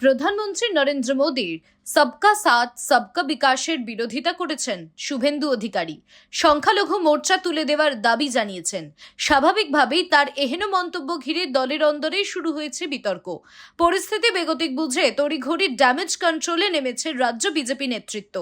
প্রধানমন্ত্রী নরেন্দ্র মোদীর সবকা সাথ সবকা বিকাশের বিরোধিতা করেছেন শুভেন্দু অধিকারী সংখ্যালঘু মোর্চা তুলে দেওয়ার দাবি জানিয়েছেন স্বাভাবিকভাবেই তার এহেন মন্তব্য ঘিরে দলের অন্দরেই শুরু হয়েছে বিতর্ক। পরিস্থিতি বেগতিক বুঝে তড়িঘড়ি ড্যামেজ কন্ট্রোলে নেমেছে রাজ্য বিজেপি নেতৃত্ব।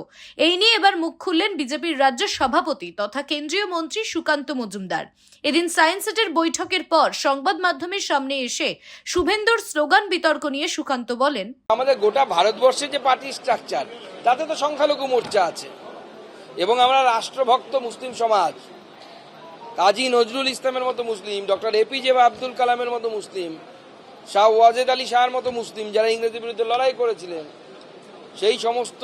এই নিয়ে এবার মুখ খুললেন বিজেপির রাজ্য সভাপতি তথা কেন্দ্রীয় মন্ত্রী সুকান্ত মজুমদার। এদিন সায়েন্স সিটির বৈঠকের পর সংবাদ মাধ্যমের সামনে এসে শুভেন্দুর স্লোগান বিতর্ক নিয়ে সুকান্ত বলেন, আমাদের গোটা ভারতবর্ষের যে পার্টি স্ট্রাকচার তাতে তো সংখ্যালঘু মোর্চা আছে। এবং আমরা রাষ্ট্রভক্ত মুসলিম সমাজ, কাজী নজরুল ইসলামের মতো মুসলিম, ডক্টর এপিজে আব্দুল কালামের মতো মুসলিম, শাহ ওয়াজেদ আলী শাহর মতো মুসলিম যারা ইংরেজের বিরুদ্ধে লড়াই করেছিলেন, সেই সমস্ত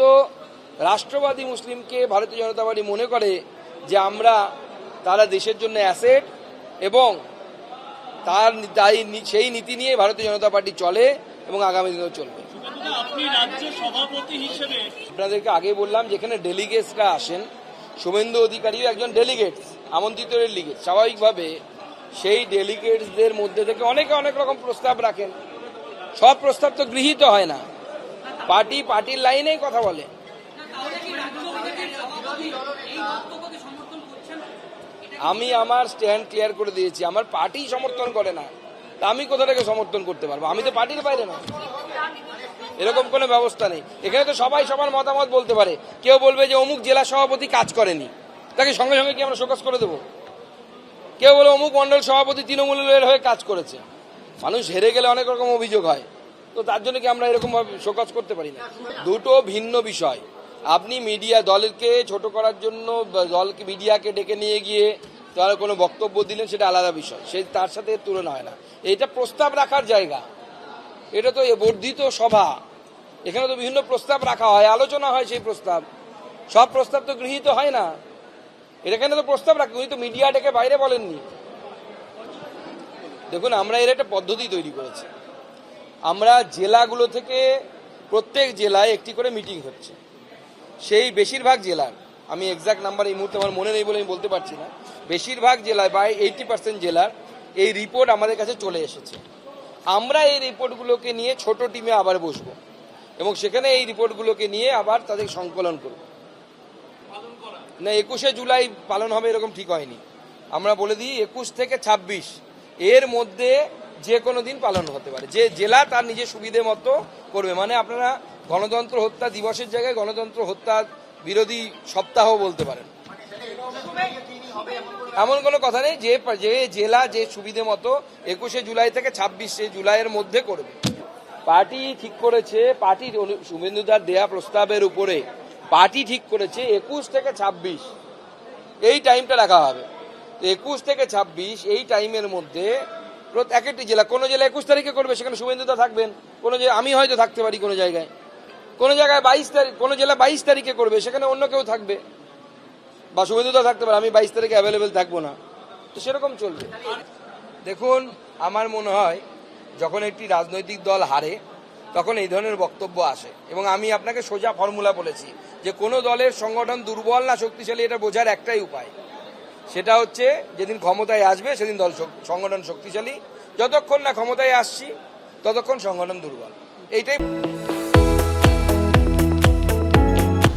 রাষ্ট্রবাদী মুসলিমকে ভারতীয় জনতা পার্টি মনে করে যে আমরা তারা দেশের জন্য অ্যাসেট এবং তার তাই সেই নীতি নিয়ে ভারতীয় জনতা পার্টি চলে এবং আগামী দিনেও চলবে। শুভেন্দুদা, আপনি রাজ্য সভাপতি হিসেবে আপনাদেরকে আগে বললাম যেখানে ডেলিগেটসরা আসেন শুভেন্দু অধিকারীও একজন ডেলিগেটস আমন্ত্রিত ডেলিগেট স্বাভাবিকভাবে সেই ডেলিগেটসদের মধ্যে থেকে অনেকে অনেক রকম প্রস্তাব রাখেন। সব প্রস্তাব তো গৃহীত হয় না। পার্টি পার্টির লাইনেই কথা বলে। আমি আমার স্ট্যান্ড ক্লিয়ার করে দিয়েছি। আমার পার্টি সমর্থন করে না। আমি কোথাটাকে সমর্থন করতে পারব? আমি তো পার্টির বাইরে না। এরকম কোনো ব্যবস্থা নেই। এখানে তো সবাই সবার মতামত বলতে পারে। কেউ বলবে যে অমুক জেলা সভাপতি কাজ করেনি। তাকে সঙ্গে সঙ্গে কি আমরা শোকস করে দেবো? কেউ বলে অমুক মন্ডল সভাপতি তৃণমূলের হয়ে কাজ করেছে। মানুষ হেরে গেলে অনেক রকম অভিযোগ হয়। তো তার জন্য কি আমরা এরকম ভাবে শোকস করতে পারি না? দুটো ভিন্ন বিষয়। আপনি মিডিয়া দলকে ছোট করার জন্য দলকে মিডিয়াকে ডেকে নিয়ে গিয়ে তারা কোনো বক্তব্য দিলেন সেটা আলাদা বিষয়। সে তার সাথে তুলনা হয় না। এটা প্রস্তাব রাখার জায়গা। এটা তো বর্ধিত সভা। এখানে তো বিভিন্ন প্রস্তাব রাখা হয়, আলোচনা হয় সেই প্রস্তাব। সব প্রস্তাব তো গৃহীত হয় না। এখানে তো প্রস্তাব রাখি, উনি তো মিডিয়া ডেকে বাইরে বলেননি। দেখুন, আমরা এর একটা পদ্ধতি তৈরি করেছি। আমরা জেলাগুলো থেকে প্রত্যেক জেলায় একটি করে মিটিং হচ্ছে। সেই বেশিরভাগ জেলার আমি এক্সাক্ট নাম্বার এই মুহূর্তে আমার মনে নেই বলে আমি বলতে পারছি না। বেশিরভাগ জেলায় বা এইটি পার্সেন্ট জেলার এই রিপোর্ট আমাদের কাছে চলে এসেছে। আমরা এই রিপোর্টগুলোকে নিয়ে ছোট টিমে আবার বসবো এবং সেখানে এই রিপোর্টগুলোকে নিয়ে আবার তাদের সংকলন করব। না, একুশে জুলাই পালন হবে এরকম ঠিক হয়নি। আমরা বলে দিই একুশ থেকে ছাব্বিশ, এর মধ্যে যে কোনো দিন পালন হতে পারে। যে জেলা তার নিজের সুবিধে মতো করবে। মানে আপনারা গণতন্ত্র হত্যা দিবসের জায়গায় গণতন্ত্র হত্যা বিরোধী সপ্তাহ বলতে পারেন। এমন কোনো কথা নেই, যে যে জেলা যে সুবিধে মতো একুশে জুলাই থেকে ছাব্বিশে জুলাইয়ের মধ্যে করবে। পার্টি ঠিক করেছে পার্টির শুভেন্দুদার দেয়া প্রস্তাবের উপরে পার্টি ঠিক করেছে, একুশ থেকে ছাব্বিশ। এই টাইমটা রাখা হবে। তো একুশ থেকে ছাব্বিশ, এই টাইমের মধ্যে এক একটি জেলা, কোনো জেলা একুশ তারিখে করবে, সেখানে শুভেন্দুদা থাকবেন। কোনো আমি হয়তো থাকতে পারি কোনো জায়গায়। কোনো জায়গায় বাইশ তারিখ, কোনো জেলা বাইশ তারিখে করবে, সেখানে অন্য কেউ থাকবে। বা শুভেন্দুদা থাকতে পারে, আমি বাইশ তারিখে অ্যাভেলেবেল থাকব না। তো সেরকম চলবে। দেখুন, আমার মনে হয়, যখন একটি রাজনৈতিক দল হারে, তখন এই ধরনের বক্তব্য আসে। এবং আমি আপনাকে সোজা ফর্মুলা বলেছি যে কোনো দলের সংগঠন দুর্বল না শক্তিশালী, এটা বোঝার একটাই উপায়। সেটা হচ্ছে, যেদিন ক্ষমতায় আসবে, সেদিন দল সংগঠন শক্তিশালী। যতক্ষণ না ক্ষমতায় আসছি, ততক্ষণ সংগঠন দুর্বল। এইটাই